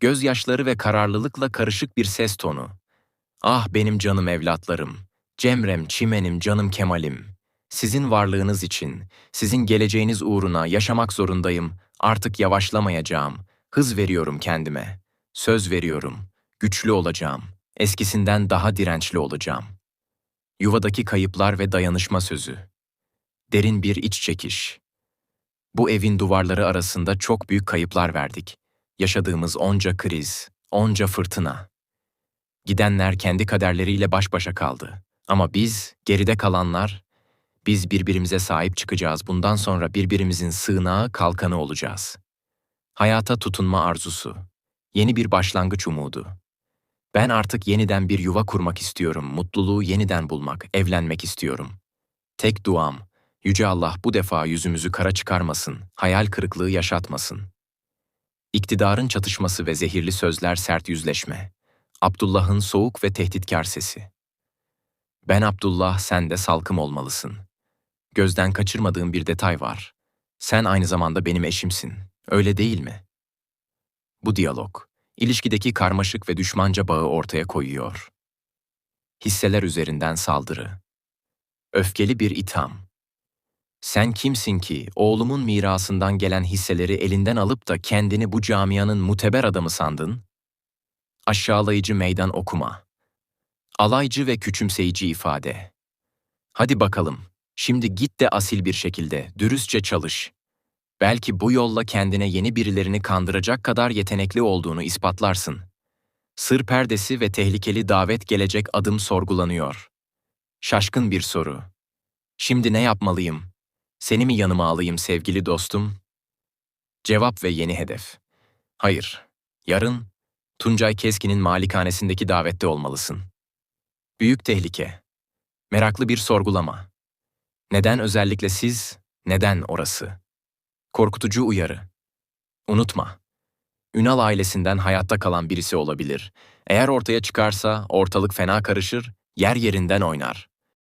gözyaşları ve kararlılıkla karışık bir ses tonu. Ah benim canım evlatlarım, Cemrem, Çimenim, canım Kemal'im. Sizin varlığınız için, sizin geleceğiniz uğruna yaşamak zorundayım. Artık yavaşlamayacağım. Hız veriyorum kendime. Söz veriyorum. Güçlü olacağım. Eskisinden daha dirençli olacağım. Yuvadaki kayıplar ve dayanışma sözü. Derin bir iç çekiş. Bu evin duvarları arasında çok büyük kayıplar verdik. Yaşadığımız onca kriz, onca fırtına. Gidenler kendi kaderleriyle baş başa kaldı. Ama biz, geride kalanlar, biz birbirimize sahip çıkacağız. Bundan sonra birbirimizin sığınağı, kalkanı olacağız. Hayata tutunma arzusu. Yeni bir başlangıç umudu. Ben artık yeniden bir yuva kurmak istiyorum. Mutluluğu yeniden bulmak, evlenmek istiyorum. Tek duam, Yüce Allah bu defa yüzümüzü kara çıkarmasın, hayal kırıklığı yaşatmasın. İktidarın çatışması ve zehirli sözler sert yüzleşme. Abdullah'ın soğuk ve tehditkar sesi. Ben Abdullah, sen de salkım olmalısın. Gözden kaçırmadığım bir detay var. Sen aynı zamanda benim eşimsin. Öyle değil mi? Bu diyalog, ilişkideki karmaşık ve düşmanca bağı ortaya koyuyor. Hisseler üzerinden saldırı. Öfkeli bir itham. Sen kimsin ki oğlumun mirasından gelen hisseleri elinden alıp da kendini bu camianın muteber adamı sandın? Aşağılayıcı meydan okuma. Alaycı ve küçümseyici ifade. Hadi bakalım, şimdi git de asil bir şekilde, dürüstçe çalış. Belki bu yolla kendine yeni birilerini kandıracak kadar yetenekli olduğunu ispatlarsın. Sır perdesi ve tehlikeli davet gelecek adım sorgulanıyor. Şaşkın bir soru. Şimdi ne yapmalıyım? Seni mi yanıma alayım sevgili dostum? Cevap ve yeni hedef. Hayır. Yarın Tuncay Keskin'in malikanesindeki davette olmalısın. Büyük tehlike. Meraklı bir sorgulama. Neden özellikle siz, neden orası? Korkutucu uyarı. Unutma. Ünal ailesinden hayatta kalan birisi olabilir. Eğer ortaya çıkarsa ortalık fena karışır, yer yerinden oynar.